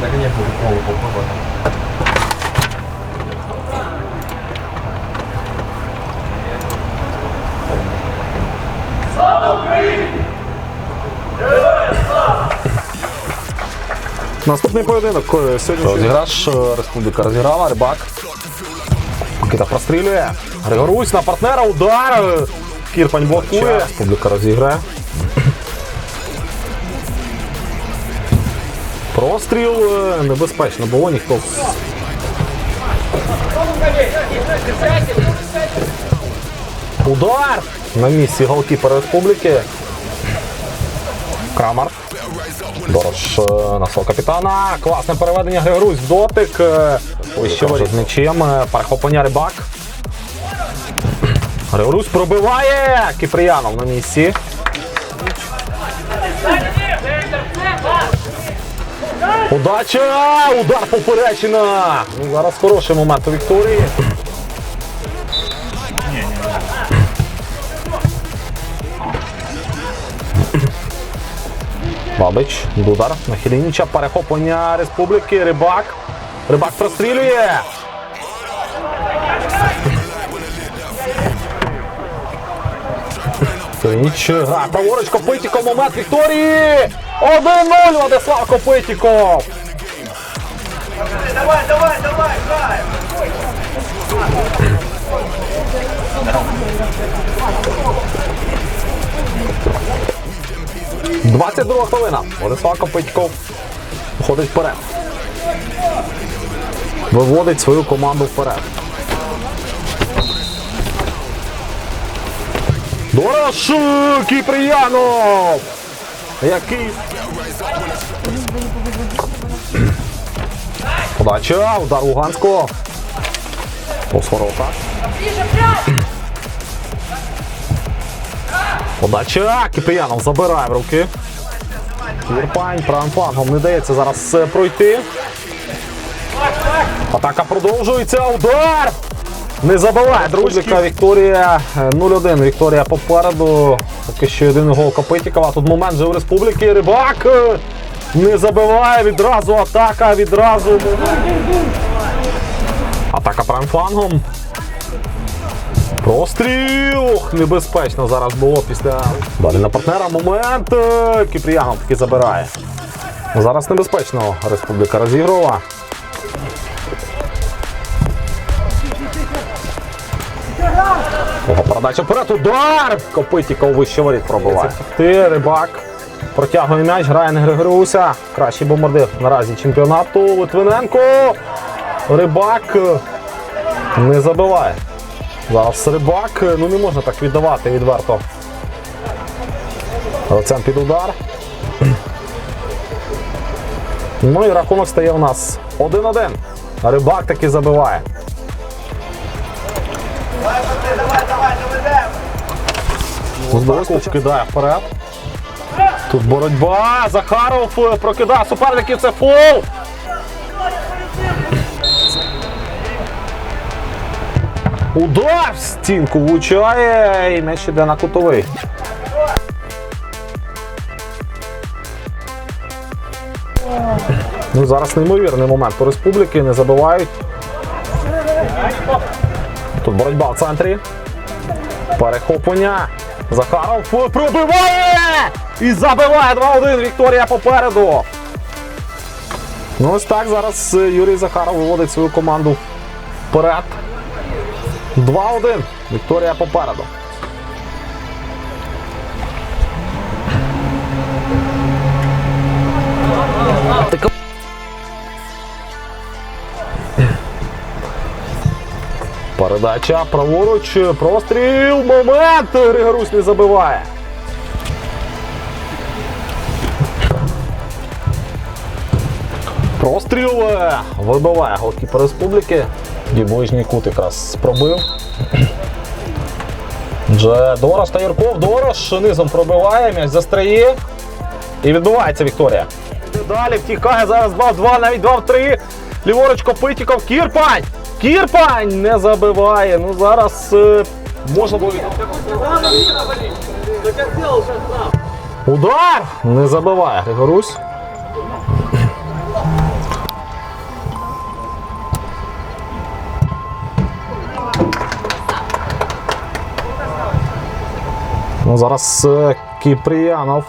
Да, конечно, голову. Наступний поєдинок е, сьогодні. Розіграш е, Республіка розіграла, рибак. Микита прострілює. Григорусь на партнера, удар. Кірпань блокує. Республіка розіграє. Простріл е, небезпечно було, ніхто. Удар! На місці голкіпера Республіки. Крамар. Дорож е, на свого капітана. Класне переведення Григорусь в дотик. е, Вище воріт з е, Перехоплення рибак. Григорусь пробиває. Кіприянов на місці. Удача! Удар поперечина! Ну, зараз хороший момент у Вікторії. Бабич, удар на Хілініча, перехоплення Республіки, Рибак. Рибак прострілює. Грає праворуч Копитіков, момент Вікторії. 1-0 Владислав Копитіков. Давай, давай, давай, грай! 22 хвилина. Владислав Копитьков виходить вперед. Виводить свою команду вперед. Дорош Кіпріянов! Який. Подача, удар Луганського. Повз ворота. Подача, Киприянов забирає в руки. Кірпань правим не дається зараз е, пройти. Атака продовжується. Удар! Не забиває, друзі. Вікторія е, 0-1. Вікторія попереду. Поки що єдиний гол Копитікова. Тут момент вже у республіки. Рибак е, не забиває. Відразу атака, відразу. Атака правим флангом. Простріл! Ох, Небезпечно зараз було після. Далі на партнера момент. е, Кіпріянов таки забирає. Зараз небезпечно Республіка розігрова. Ого, передача вперед, удар! Копитіков вище воріт пробиває. Ти, рибак. Протягує м'яч, грає не Григорюся. Кращий бомбардир наразі чемпіонату. Литвиненко. Рибак е, не забиває. Зараз рибак, ну не можна так віддавати відверто. Гравцям під удар. Ну і рахунок стає у нас 1-1. Рибак таки забиває. Давай, кидає вперед. Тут боротьба. Захаров е, прокидає суперників. Це фол. Удар в стінку влучає і м'яч іде на кутовий. Ну, зараз неймовірний момент по республіки, не забивають. Тут боротьба в центрі. Перехоплення. Захаров пробиває! І забиває 2-1. Вікторія попереду. Ну ось так зараз е, Юрій Захаров виводить свою команду вперед. 2-1. Вікторія попереду. Передача праворуч, простріл, момент! Григорусь не забиває. Простріл е, вибиває голкіпер республіки. Дібожній кут якраз пробив. Вже Дорош та Юрков. Дорош низом пробиває, м'яч застряє. І відбувається Вікторія. Далі втікає зараз 2 в 2, навіть 2 в 3. Ліворуч Копитіков. Кірпань! Кірпань не забиває. Ну зараз е, можна було. Удар! Не забиває. Григорусь. Ну, Зараз е, Кіпріянов.